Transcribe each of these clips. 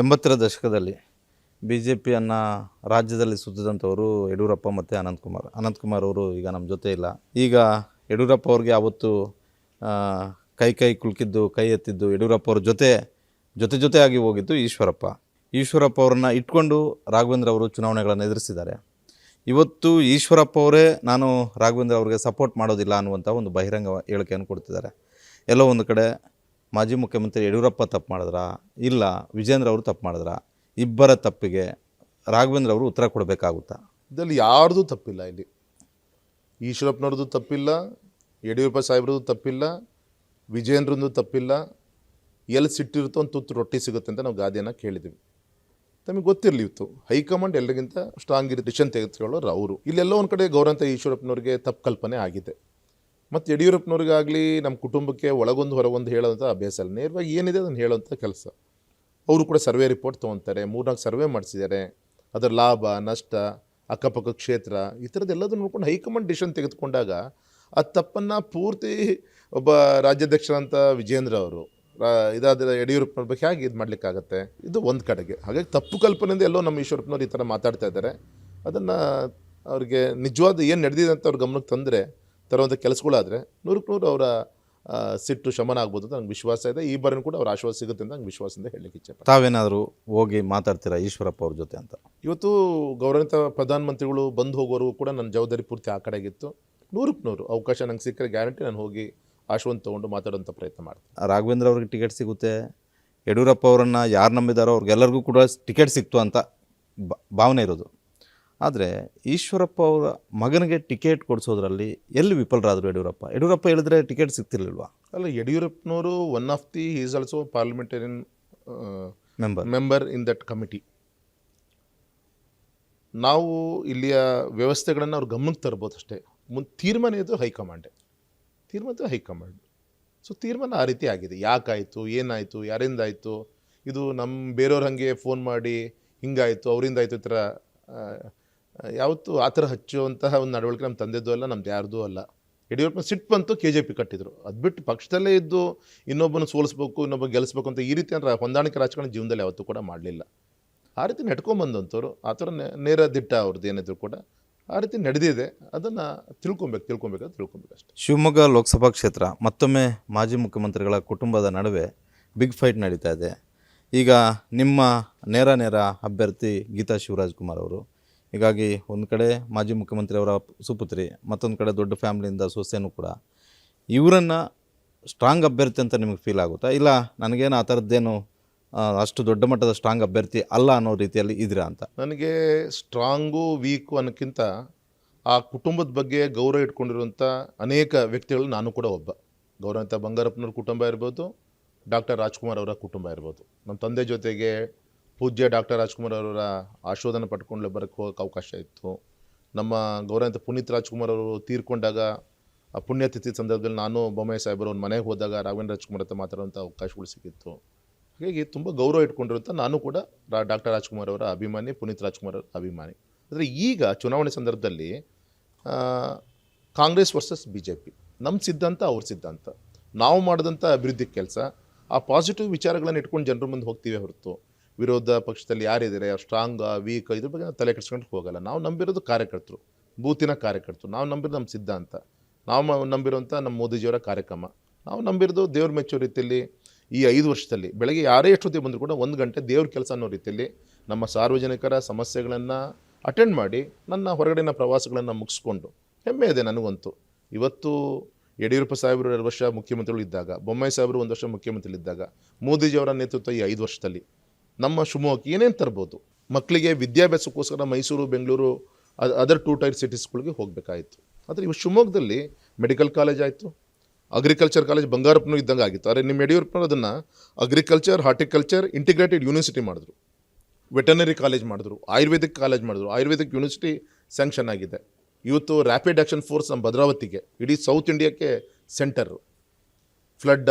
ಎಂಬತ್ತರ ದಶಕದಲ್ಲಿ B J ಪಿಯನ್ನು ರಾಜ್ಯದಲ್ಲಿ ಸುತ್ತಿದಂಥವರು ಯಡಿಯೂರಪ್ಪ ಮತ್ತು ಅನಂತಕುಮಾರ್. ಅನಂತಕುಮಾರ್ ಅವರು ಈಗ ನಮ್ಮ ಜೊತೆ ಇಲ್ಲ. ಈಗ ಯಡಿಯೂರಪ್ಪ ಅವ್ರಿಗೆ ಅವತ್ತು ಕೈ ಕೈ ಕುಲ್ಕಿದ್ದು, ಕೈ ಎತ್ತಿದ್ದು ಯಡಿಯೂರಪ್ಪ ಅವ್ರ ಜೊತೆ ಜೊತೆ ಜೊತೆಯಾಗಿ ಹೋಗಿದ್ದು ಈಶ್ವರಪ್ಪ. ಈಶ್ವರಪ್ಪ ಅವ್ರನ್ನ ಇಟ್ಕೊಂಡು ರಾಘವೇಂದ್ರ ಅವರು ಚುನಾವಣೆಗಳನ್ನು ಎದುರಿಸಿದ್ದಾರೆ. ಇವತ್ತು ಈಶ್ವರಪ್ಪ ಅವರೇ ನಾನು ರಾಘವೇಂದ್ರ ಅವರಿಗೆ ಸಪೋರ್ಟ್ ಮಾಡೋದಿಲ್ಲ ಅನ್ನುವಂಥ ಒಂದು ಬಹಿರಂಗ ಹೇಳಿಕೆಯನ್ನು ಕೊಡ್ತಿದ್ದಾರೆ. ಎಲ್ಲೋ ಒಂದು ಕಡೆ ಮಾಜಿ ಮುಖ್ಯಮಂತ್ರಿ ಯಡಿಯೂರಪ್ಪ ತಪ್ಪು ಮಾಡಿದ್ರಾ? ಇಲ್ಲ, ವಿಜೇಂದ್ರ ಅವರು ತಪ್ಪು ಮಾಡಿದ್ರಾ? ಇಬ್ಬರ ತಪ್ಪಿಗೆ ರಾಘವೇಂದ್ರ ಅವರು ಉತ್ತರ ಕೊಡಬೇಕಾಗುತ್ತಾ? ಇದರಲ್ಲಿ ಯಾರ್ದು ತಪ್ಪಿಲ್ಲ ಇಲ್ಲಿ. ಈಶ್ವರಪ್ಪನವ್ರದ್ದು ತಪ್ಪಿಲ್ಲ, ಯಡಿಯೂರಪ್ಪ ಸಾಹೇಬ್ರದ್ದು ತಪ್ಪಿಲ್ಲ, ವಿಜೇಂದ್ರದ್ದು ತಪ್ಪಿಲ್ಲ. ಎಲ್ಲಿ ಸಿಟ್ಟಿರುತ್ತೋ ಒಂದು ತುತ್ತು ರೊಟ್ಟಿ ಸಿಗುತ್ತೆ ಅಂತ ನಾವು ಗಾದೆಯನ್ನು ಕೇಳಿದ್ದೀವಿ. ತಮಗೆ ಗೊತ್ತಿರಲಿ ಇವತ್ತು. ಹೈಕಮಾಂಡ್ ಎಲ್ಲರಿಗಿಂತ ಸ್ಟ್ರಾಂಗ್ ಇರೋ ಡಿಸಿಷನ್ ತೆಗೆದುಕೊಳ್ಳೋರು ಅವರು. ಇಲ್ಲೆಲ್ಲೋ ಒಂದು ಕಡೆ ಗೌರಂತ ಈಶ್ವರಪ್ಪನವ್ರಿಗೆ ತಪ್ಪು ಕಲ್ಪನೆ ಆಗಿದೆ. ಮತ್ತು ಯಡಿಯೂರಪ್ಪನವ್ರಿಗಾಗಲಿ ನಮ್ಮ ಕುಟುಂಬಕ್ಕೆ ಒಳಗೊಂದು ಹೊರಗೊಂದು ಹೇಳೋಂಥ ಅಭ್ಯಾಸ ಅಲ್ಲ ನೇರವಾಗಿ ಏನಿದೆ ಅದನ್ನು ಹೇಳೋಂಥ ಕೆಲಸ. ಅವರು ಕೂಡ ಸರ್ವೆ ರಿಪೋರ್ಟ್ ತೊಗೊತಾರೆ, ಮೂರ್ನಾಲ್ಕು ಸರ್ವೆ ಮಾಡಿಸಿದ್ದಾರೆ. ಅದರ ಲಾಭ, ನಷ್ಟ, ಅಕ್ಕಪಕ್ಕ ಕ್ಷೇತ್ರ ಈ ಥರದ್ದೆಲ್ಲದನ್ನು ನೋಡ್ಕೊಂಡು ಹೈಕಮಾಂಡ್ ಡಿಸಿಷನ್ ತೆಗೆದುಕೊಂಡಾಗ ಆ ತಪ್ಪನ್ನು ಪೂರ್ತಿ ಒಬ್ಬ ರಾಜ್ಯಾಧ್ಯಕ್ಷರಂಥ ವಿಜೇಂದ್ರ ಅವರು ಇದಾದ ಯಡಿಯೂರಪ್ಪನವ್ರ ಬಗ್ಗೆ ಹೇಗೆ ಇದು ಮಾಡಲಿಕ್ಕಾಗತ್ತೆ? ಇದು ಒಂದು ಕಡೆಗೆ. ಹಾಗಾಗಿ ತಪ್ಪು ಕಲ್ಪನೆಯಿಂದ ಎಲ್ಲೋ ನಮ್ಮ ಈಶ್ವರಪ್ಪನವ್ರು ಈ ಥರ ಮಾತಾಡ್ತಾ ಇದ್ದಾರೆ. ಅದನ್ನು ಅವ್ರಿಗೆ ನಿಜವಾದ ಏನು ನಡೆದಿದೆ ಅಂತ ಅವ್ರ ಗಮನಕ್ಕೆ ತಂದರೆ ತರುವಂಥ ಕೆಲಸಗಳಾದರೆ ನೂರಕ್ಕೆ ನೂರು ಅವರ ಸಿಟ್ಟು ಶಮನ ಆಗ್ಬೋದು ಅಂತ ನಂಗೆ ವಿಶ್ವಾಸ ಇದೆ. ಈ ಬಾರಿನೂ ಕೂಡ ಅವ್ರ ಆಶ್ವಾಸ ಸಿಗುತ್ತೆ ಅಂತ ನಂಗೆ ವಿಶ್ವಾಸದಿಂದ ಹೇಳಲಿಕ್ಕೆ ಇಚ್ಛೆ. ತಾವೇನಾದರೂ ಹೋಗಿ ಮಾತಾಡ್ತೀರಾ ಈಶ್ವರಪ್ಪ ಅವ್ರ ಜೊತೆ ಅಂತ? ಇವತ್ತು ಗೌರವಿತ ಪ್ರಧಾನಮಂತ್ರಿಗಳು ಬಂದು ಹೋಗೋರು ಕೂಡ ನನ್ನ ಜವಾಬ್ದಾರಿ ಪೂರ್ತಿ ಆ ಕಡೆಗಿತ್ತು. ನೂರಕ್ಕೆ ನೂರು ಅವಕಾಶ ನಂಗೆ ಸಿಕ್ಕರೆ ಗ್ಯಾರಂಟಿ ನಾನು ಹೋಗಿ ಆಶ್ವಾಸ ತೊಗೊಂಡು ಮಾತಾಡೋಂಥ ಪ್ರಯತ್ನ ಮಾಡ್ತೀನಿ. ರಾಘವೇಂದ್ರ ಅವ್ರಿಗೆ ಟಿಕೆಟ್ ಸಿಗುತ್ತೆ. ಯಡಿಯೂರಪ್ಪ ಅವರನ್ನು ಯಾರು ನಂಬಿದಾರೋ ಅವ್ರಿಗೆಲ್ಲರಿಗೂ ಕೂಡ ಟಿಕೆಟ್ ಸಿಕ್ತು ಅಂತ ಭಾವನೆ ಇರೋದು. ಆದರೆ ಈಶ್ವರಪ್ಪ ಅವರ ಮಗನಿಗೆ ಟಿಕೆಟ್ ಕೊಡಿಸೋದ್ರಲ್ಲಿ ಎಲ್ಲಿ ವಿಫಲರಾದರು ಯಡಿಯೂರಪ್ಪ? ಯಡಿಯೂರಪ್ಪ ಹೇಳಿದ್ರೆ ಟಿಕೆಟ್ ಸಿಗ್ತಿರ್ಲಿಲ್ವಾ? ಅಲ್ಲ ಯಡಿಯೂರಪ್ಪನವರು one of the is also parliamentarian member member in that committee ನಾವು ಇಲ್ಲಿಯ ವ್ಯವಸ್ಥೆಗಳನ್ನು ಅವ್ರು ಗಮನಕ್ಕೆ ತರ್ಬೋದು ಅಷ್ಟೇ. ಮುಂದೆ ತೀರ್ಮಾನ ಇದು ಹೈಕಮಾಂಡೆ. ತೀರ್ಮಾನ ಇದು ಹೈಕಮಾಂಡ್. ಸೊ ತೀರ್ಮಾನ ಆ ರೀತಿ ಆಗಿದೆ. ಯಾಕಾಯಿತು ಏನಾಯಿತು ಯಾರಿಂದ ಆಯಿತು ಇದು ನಮ್ಮ ಬೇರೆಯವ್ರ ಹಾಗೆ ಫೋನ್ ಮಾಡಿ ಹಿಂಗಾಯಿತು ಅವರಿಂದ ಆಯಿತು ಈ ಥರ ಯಾವತ್ತೂ ಆ ಥರ ಹಚ್ಚುವಂತಹ ಒಂದು ನಡವಳಿಕೆ ನಮ್ಮ ತಂದೆದ್ದು ಅಲ್ಲ, ನಮ್ದು ಯಾರ್ದೂ ಅಲ್ಲ. ಯಡಿಯೂರಪ್ಪ ಸಿಟ್ಟು ಬಂತು ಕೆ ಜೆ ಪಿ ಕಟ್ಟಿದ್ರು. ಅದು ಬಿಟ್ಟು ಪಕ್ಷದಲ್ಲೇ ಇದ್ದು ಇನ್ನೊಬ್ಬನ ಸೋಲಿಸ್ಬೇಕು, ಇನ್ನೊಬ್ಬ ಗೆಲ್ಲಿಸ್ಬೇಕು ಅಂತ ಈ ರೀತಿ ಅಂದ್ರೆ ಹೊಂದಾಣಿಕೆ ರಾಜಕಾರಣ ಜೀವನದಲ್ಲಿ ಯಾವತ್ತೂ ಕೂಡ ಮಾಡಲಿಲ್ಲ. ಆ ರೀತಿ ನೆಟ್ಕೊಂಬಂದಂಥವ್ರು ಆ ಥರ ನೇರ ದಿಟ್ಟ ಅವ್ರದ್ದು ಏನಿದ್ರು ಕೂಡ ಆ ರೀತಿ ನಡೆದಿದೆ. ಅದನ್ನು ತಿಳ್ಕೊಬೇಕು ತಿಳ್ಕೊಬೇಕು ತಿಳ್ಕೊಬೇಕು ಅಷ್ಟೇ. ಶಿವಮೊಗ್ಗ ಲೋಕಸಭಾ ಕ್ಷೇತ್ರ, ಮತ್ತೊಮ್ಮೆ ಮಾಜಿ ಮುಖ್ಯಮಂತ್ರಿಗಳ ಕುಟುಂಬದ ನಡುವೆ ಬಿಗ್ ಫೈಟ್ ನಡೀತಾ ಇದೆ. ಈಗ ನಿಮ್ಮ ನೇರ ನೇರ ಅಭ್ಯರ್ಥಿ ಗೀತಾ ಶಿವರಾಜ್ ಕುಮಾರ್ ಅವರು ಹೀಗಾಗಿ ಒಂದು ಕಡೆ ಮಾಜಿ ಮುಖ್ಯಮಂತ್ರಿ ಅವರ ಸುಪುತ್ರಿ, ಮತ್ತೊಂದು ಕಡೆ ದೊಡ್ಡ ಫ್ಯಾಮ್ಲಿಯಿಂದ ಸೊಸೆನೂ ಕೂಡ. ಇವರನ್ನು ಸ್ಟ್ರಾಂಗ್ ಅಭ್ಯರ್ಥಿ ಅಂತ ನಿಮಗೆ ಫೀಲ್ ಆಗುತ್ತಾ? ಇಲ್ಲ, ನನಗೇನು ಆ ಥರದ್ದೇನು ಅಷ್ಟು ದೊಡ್ಡ ಮಟ್ಟದ ಸ್ಟ್ರಾಂಗ್ ಅಭ್ಯರ್ಥಿ ಅಲ್ಲ ಅನ್ನೋ ರೀತಿಯಲ್ಲಿ ಇದ್ದೀರಾ ಅಂತ? ನನಗೆ ಸ್ಟ್ರಾಂಗು ವೀಕು ಅನ್ನೋಕ್ಕಿಂತ ಆ ಕುಟುಂಬದ ಬಗ್ಗೆ ಗೌರವ ಇಟ್ಕೊಂಡಿರುವಂಥ ಅನೇಕ ವ್ಯಕ್ತಿಗಳು ನಾನು ಕೂಡ ಒಬ್ಬ. ಗೌರವಂತ ಬಂಗಾರಪ್ಪನವ್ರ ಕುಟುಂಬ ಇರ್ಬೋದು, ಡಾಕ್ಟರ್ ರಾಜ್ಕುಮಾರ್ ಅವರ ಕುಟುಂಬ ಇರ್ಬೋದು. ನಮ್ಮ ತಂದೆ ಜೊತೆಗೆ ಪೂಜ್ಯ ಡಾಕ್ಟರ್ ರಾಜ್ಕುಮಾರ್ ಅವರ ಆಶೋಧನ ಪಡ್ಕೊಂಡು ಬರಕ್ಕೆ ಹೋಗೋಕೆ ಅವಕಾಶ ಇತ್ತು. ನಮ್ಮ ಗೌರವಂತ ಪುನೀತ್ ರಾಜ್ಕುಮಾರ್ ಅವರು ತೀರ್ಕೊಂಡಾಗ, ಆ ಪುಣ್ಯತಿಥಿ ಸಂದರ್ಭದಲ್ಲಿ ನಾನು ಬೊಮ್ಮಾಯಿ ಸಾಹೇಬರು ಅವ್ರ ಮನೆಗೆ ಹೋದಾಗ ರಾಘವೇಂದ್ರ ರಾಜ್ಕುಮಾರ್ ಹತ್ರ ಮಾತಾಡುವಂಥ ಅವಕಾಶಗಳು ಸಿಕ್ಕಿತ್ತು. ಹಾಗಾಗಿ ತುಂಬ ಗೌರವ ಇಟ್ಕೊಂಡಿರುವಂಥ ನಾನು ಕೂಡ ರಾ, ಡಾಕ್ಟರ್ ರಾಜ್ಕುಮಾರ್ ಅವರ ಅಭಿಮಾನಿ, ಪುನೀತ್ ರಾಜ್ಕುಮಾರ್ ಅವರ ಅಭಿಮಾನಿ. ಆದರೆ ಈಗ ಚುನಾವಣೆ ಸಂದರ್ಭದಲ್ಲಿ Congress versus B J P ನಮ್ಮ ಸಿದ್ಧಾಂತ ಅವ್ರ ಸಿದ್ಧಾಂತ. ನಾವು ಮಾಡಿದಂಥ ಅಭಿವೃದ್ಧಿ ಕೆಲಸ, ಆ ಪಾಸಿಟಿವ್ ವಿಚಾರಗಳನ್ನು ಇಟ್ಕೊಂಡು ಜನರ ಮುಂದೆ ಹೋಗ್ತೀವಿ ಹೊರತು. ವಿರೋಧ ಪಕ್ಷದಲ್ಲಿ ಯಾರಿದ್ದಾರೆ? ಸ್ಟ್ರಾಂಗ್ ವೀಕ್ ಇದ್ರ ಬಗ್ಗೆ ನಾವು ತಲೆ ಕೆಡ್ಸ್ಕೊಂಡು ಹೋಗಲ್ಲ. ನಾವು ನಂಬಿರೋದು ಕಾರ್ಯಕರ್ತರು, ಬೂತಿನ ಕಾರ್ಯಕರ್ತರು. ನಾವು ನಂಬಿರೋದು ನಮ್ಮ ಸಿದ್ಧಾಂತ. ನಾವು ನಂಬಿರುವಂಥ ನಮ್ಮ ಮೋದಿಜಿಯವರ ಕಾರ್ಯಕ್ರಮ. ನಾವು ನಂಬಿರೋದು ದೇವ್ರ ಮೆಚ್ಚೋ ರೀತಿಯಲ್ಲಿ ಈ ಐದು ವರ್ಷದಲ್ಲಿ, ಬೆಳಗ್ಗೆ ಯಾರೇ ಎಷ್ಟೊತ್ತಿಗೆ ಬಂದರೂ ಕೂಡ ಒಂದು ಗಂಟೆ ದೇವ್ರ ಕೆಲಸ ಅನ್ನೋ ರೀತಿಯಲ್ಲಿ ನಮ್ಮ ಸಾರ್ವಜನಿಕರ ಸಮಸ್ಯೆಗಳನ್ನು ಅಟೆಂಡ್ ಮಾಡಿ, ನನ್ನ ಹೊರಗಡೆನ ಪ್ರವಾಸಗಳನ್ನು ಮುಗಿಸ್ಕೊಂಡು, ಹೆಮ್ಮೆ ಇದೆ ನನಗಂತೂ. ಇವತ್ತು ಯಡಿಯೂರಪ್ಪ ಸಾಹೇಬರು ಎರಡು ವರ್ಷ ಮುಖ್ಯಮಂತ್ರಿಗಳು ಇದ್ದಾಗ, ಬೊಮ್ಮಾಯಿ ಸಾಹೇಬರು ಒಂದು ವರ್ಷ ಮುಖ್ಯಮಂತ್ರಿಗಳಿದ್ದಾಗ ಮೋದಿಜಿಯವರ ನೇತೃತ್ವ ಈ ಐದು ವರ್ಷದಲ್ಲಿ. ನಮ್ಮ ಶಿವಮೊಗ್ಗಕ್ಕೆ ಏನೇನು ತರ್ಬೋದು? ಮಕ್ಕಳಿಗೆ ವಿದ್ಯಾಭ್ಯಾಸಕ್ಕೋಸ್ಕರ Mysuru, Bengaluru other two tier ಸಿಟೀಸ್ಗಳಿಗೆ ಹೋಗಬೇಕಾಯಿತು. ಆದರೆ ಇವು ಶಿವಮೊಗ್ಗದಲ್ಲಿ ಮೆಡಿಕಲ್ ಕಾಲೇಜ್ ಆಯಿತು. ಅಗ್ರಿಕಲ್ಚರ್ ಕಾಲೇಜ್ ಬಂಗಾರಪ್ಪನೂ ಇದ್ದಂಗೆ ಆಗಿತ್ತು. ಆದರೆ ನಿಮ್ಮ ಯಡಿಯೂರಪ್ಪನ ಅದನ್ನು ಅಗ್ರಿಕಲ್ಚರ್ ಹಾರ್ಟಿಕಲ್ಚರ್ ಇಂಟಿಗ್ರೇಟೆಡ್ ಯೂನಿವರ್ಸಿಟಿ ಮಾಡಿದ್ರು. ವೆಟನರಿ ಕಾಲೇಜ್ ಮಾಡಿದ್ರು ಆಯುರ್ವೇದಿಕ್ ಕಾಲೇಜ್ ಮಾಡಿದ್ರು. ಆಯುರ್ವೇದಿಕ್ ಯೂನಿವರ್ಸಿಟಿ ಸ್ಯಾಂಕ್ಷನ್ ಆಗಿದೆ. ಇವತ್ತು ರ್ಯಾಪಿಡ್ ಆ್ಯಕ್ಷನ್ ಫೋರ್ಸ್ ನಮ್ಮ ಭದ್ರಾವತಿಗೆ, ಇಡೀ ಸೌತ್ ಇಂಡಿಯಾಕ್ಕೆ ಸೆಂಟರ್ ಫ್ಲಡ್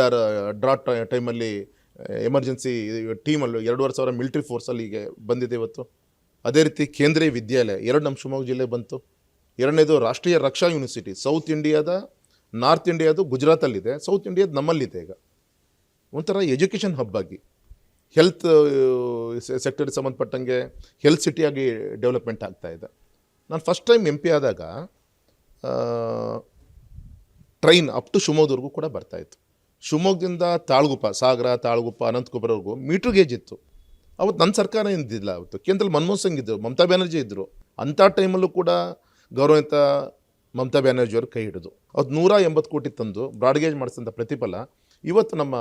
ಡ್ರಾಟ್ ಟೈಮಲ್ಲಿ ಎಮರ್ಜೆನ್ಸಿ ಟೀಮಲ್ಲೂ ಎರಡೂವರೆ ಸಾವಿರ ಮಿಲಿಟ್ರಿ ಫೋರ್ಸಲ್ಲಿ ಈಗ ಬಂದಿದೆ ಇವತ್ತು. ಅದೇ ರೀತಿ ಕೇಂದ್ರೀಯ ವಿದ್ಯಾಲಯ, ಎರಡು ನಮ್ಮ ಶಿವಮೊಗ್ಗ ಜಿಲ್ಲೆ ಬಂತು. ಎರಡನೇದು ರಾಷ್ಟ್ರೀಯ ರಕ್ಷಾ ಯೂನಿವರ್ಸಿಟಿ, ಸೌತ್ ಇಂಡಿಯಾದ, ನಾರ್ತ್ ಇಂಡಿಯಾದು ಗುಜರಾತಲ್ಲಿದೆ, ಸೌತ್ ಇಂಡಿಯಾದ ನಮ್ಮಲ್ಲಿದೆ ಈಗ. ಒಂಥರ ಎಜುಕೇಷನ್ ಹಬ್ ಆಗಿ. ಹೆಲ್ತ್ ಸೆಕ್ಟರ್ಗೆ ಸಂಬಂಧಪಟ್ಟಂಗೆ ಹೆಲ್ತ್ ಸಿಟಿಯಾಗಿ ಡೆವಲಪ್ಮೆಂಟ್ ಆಗ್ತಾ ಇದೆ. ನಾನು ಫಸ್ಟ್ ಟೈಮ್ ಎಂ ಪಿ ಆದಾಗ ಟ್ರೈನ್ ಅಪ್ ಟು ಶಿವಮೊಗ್ಗದವರೆಗೂ ಕೂಡ ಬರ್ತಾಯಿತ್ತು ಶಿವಮೊಗ್ಗದಿಂದ ತಾಳ್ಗುಪ್ಪ, ಸಾಗರ, ತಾಳ್ಗುಪ್ಪ ಅನಂತಕುಮಾರ್ವರೆಗೂ ಮೀಟ್ರ್ ಗೇಜ್ ಇತ್ತು. ಅವತ್ತು ನನ್ನ ಸರ್ಕಾರ ಇದ್ದಿಲ್ಲ ಅವತ್ತು. ಕೇಂದ್ರದಲ್ಲಿ ಮನಮೋಹನ್ ಸಿಂಗ್ ಇದ್ದರು ಮಮತಾ ಬ್ಯಾನರ್ಜಿ ಇದ್ದರು ಅಂಥ ಟೈಮಲ್ಲೂ ಕೂಡ ಗೌರವಿತ ಮಮತಾ ಬ್ಯಾನರ್ಜಿಯವರು ಕೈ ಹಿಡಿದು. ಅವತ್ತು ನೂರ ಎಂಬತ್ತು ಕೋಟಿ ತಂದು ಬ್ರಾಡ್ಗೇಜ್ ಮಾಡಿಸಿದಂಥ ಪ್ರತಿಫಲ ಇವತ್ತು ನಮ್ಮ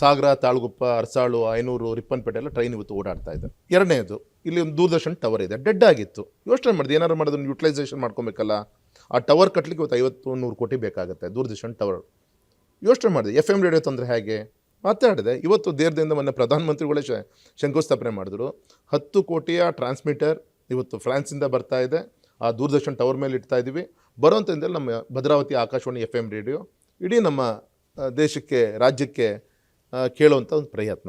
ಸಾಗರ, ತಾಳ್ಗುಪ್ಪ, ಅರಸಾಳು ಐನೂರು ರಿಪ್ಪನ್ಪೇಟೆ ಎಲ್ಲ ಟ್ರೈನ್ ಇವತ್ತು ಓಡಾಡ್ತಾ ಇದೆ. ಎರಡನೇದು, ಇಲ್ಲಿ ಒಂದು ದೂರದರ್ಶನ್ ಟವರ್ ಇದೆ. ಡೆಡ್ ಆಗಿತ್ತು. ಯೋಚನೆ ಮಾಡಿದೆ ಏನಾರು ಮಾಡೋದನ್ನು ಯುಟಿಲೈಸೇಷನ್ ಮಾಡ್ಕೊಬೇಕಲ್ಲ? ಆ ಟವರ್ ಕಟ್ಟಲಿಕ್ಕೆ ಇವತ್ತು ಐವತ್ತು ನೂರು ಕೋಟಿ ಬೇಕಾಗುತ್ತೆ, ದೂರದರ್ಶನ್ ಟವರ್ ಯೋಚನೆ ಮಾಡಿದೆ. ಎಫ್ ಎಂ ರೇಡಿಯೋ ತಂದರೆ ಹೇಗೆ? ಮಾತಾಡಿದೆ. ಇವತ್ತು ದೇರದಿಂದ ಮೊನ್ನೆ ಪ್ರಧಾನಮಂತ್ರಿಗಳೇ ಶ, ಶಂಕುಸ್ಥಾಪನೆ ಮಾಡಿದ್ರು. ಹತ್ತು ಕೋಟಿಯ ಟ್ರಾನ್ಸ್ಮಿಟರ್ ಇವತ್ತು ಫ್ರಾನ್ಸಿಂದ ಬರ್ತಾ ಇದೆ. ಆ ದೂರದರ್ಶನ್ ಟವರ್ ಮೇಲೆ ಇಡ್ತಾ ಇದ್ದೀವಿ ಬರುವಂಥದ್ದಲ್ಲಿ ನಮ್ಮ Bhadravati Akashvani F M radio ಇಡೀ ನಮ್ಮ ದೇಶಕ್ಕೆ, ರಾಜ್ಯಕ್ಕೆ ಕೇಳುವಂಥ ಒಂದು ಪ್ರಯತ್ನ.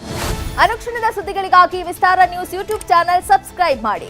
ಅನುಕ್ಷಣದ ಸುದ್ದಿಗಳಿಗಾಗಿ Vistara news YouTube channel subscribe ಮಾಡಿ.